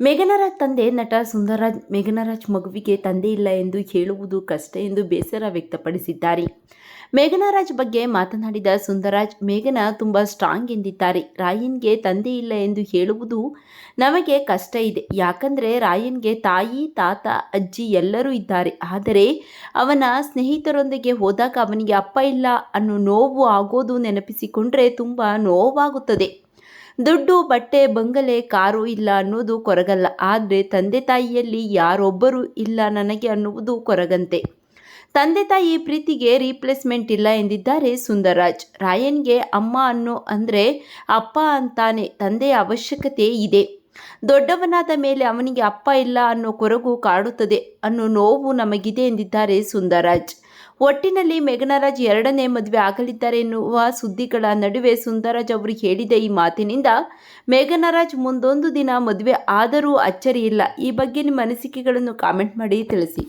ಮೇಘನರಾಜ್ ತಂದೆ ನಟ ಸುಂದರರಾಜ್, ಮೇಘನರಾಜ್ ಮಗುವಿಗೆ ತಂದೆ ಇಲ್ಲ ಎಂದು ಹೇಳುವುದು ಕಷ್ಟ ಎಂದು ಬೇಸರ ವ್ಯಕ್ತಪಡಿಸಿದ್ದಾರೆ. ಮೇಘನರಾಜ್ ಬಗ್ಗೆ ಮಾತನಾಡಿದ ಸುಂದರಾಜ್ ಮೇಘನ ತುಂಬ ಸ್ಟ್ರಾಂಗ್ ಎಂದಿದ್ದಾರೆ. ರಾಯನ್ಗೆ ತಂದೆ ಇಲ್ಲ ಎಂದು ಹೇಳುವುದು ನಮಗೆ ಕಷ್ಟ ಇದೆ. ಯಾಕಂದರೆ ರಾಯನ್ಗೆ ತಾಯಿ, ತಾತ, ಅಜ್ಜಿ ಎಲ್ಲರೂ ಇದ್ದಾರೆ. ಆದರೆ ಅವನ ಸ್ನೇಹಿತರೊಂದಿಗೆ ಹೋದಾಗ ಅವನಿಗೆ ಅಪ್ಪ ಇಲ್ಲ ಅನ್ನೋ ನೋವು ಆಗೋದು ನೆನಪಿಸಿಕೊಂಡ್ರೆ ತುಂಬ ನೋವಾಗುತ್ತದೆ. ದುಡ್ಡು, ಬಟ್ಟೆ, ಬಂಗಲೆ, ಕಾರು ಇಲ್ಲ ಅನ್ನೋದು ಕೊರಗಲ್ಲ. ಆದರೆ ತಂದೆ ತಾಯಿಯಲ್ಲಿ ಯಾರೊಬ್ಬರು ಇಲ್ಲ ನನಗೆ ಅನ್ನುವುದು ಕೊರಗಂತೆ. ತಂದೆ ತಾಯಿ ಪ್ರೀತಿಗೆ ರೀಪ್ಲೇಸ್ಮೆಂಟ್ ಇಲ್ಲ ಎಂದಿದ್ದಾರೆ ಸುಂದರ್ರಾಜ್. ರಾಯನ್ಗೆ ಅಮ್ಮ ಅನ್ನೋ ಅಂದರೆ ಅಪ್ಪ ಅಂತಾನೆ ತಂದೆಯ ಅವಶ್ಯಕತೆ ಇದೆ. ದೊಡ್ಡವನಾದ ಮೇಲೆ ಅವನಿಗೆ ಅಪ್ಪ ಇಲ್ಲ ಅನ್ನೋ ಕೊರಗು ಕಾಡುತ್ತದೆ ಅನ್ನೋ ನೋವು ನಮಗಿದೆ ಎಂದಿದ್ದಾರೆ ಸುಂದರ್ರಾಜ್. ಒಟ್ಟಿನಲ್ಲಿ ಮೇಘನರಾಜ್ ಎರಡನೇ ಮದುವೆ ಆಗಲಿದ್ದಾರೆ ಎನ್ನುವ ಸುದ್ದಿಗಳ ನಡುವೆ ಸುಂದರಾಜ್ ಅವರು ಹೇಳಿದ ಈ ಮಾತಿನಿಂದ ಮೇಘನರಾಜ್ ಮುಂದೊಂದು ದಿನ ಮದುವೆ ಆದರೂ ಅಚ್ಚರಿ ಇಲ್ಲ. ಈ ಬಗ್ಗೆ ನಿಮ್ಮ ಅನಿಸಿಕೆಗಳನ್ನು ಕಾಮೆಂಟ್ ಮಾಡಿ ತಿಳಿಸಿ.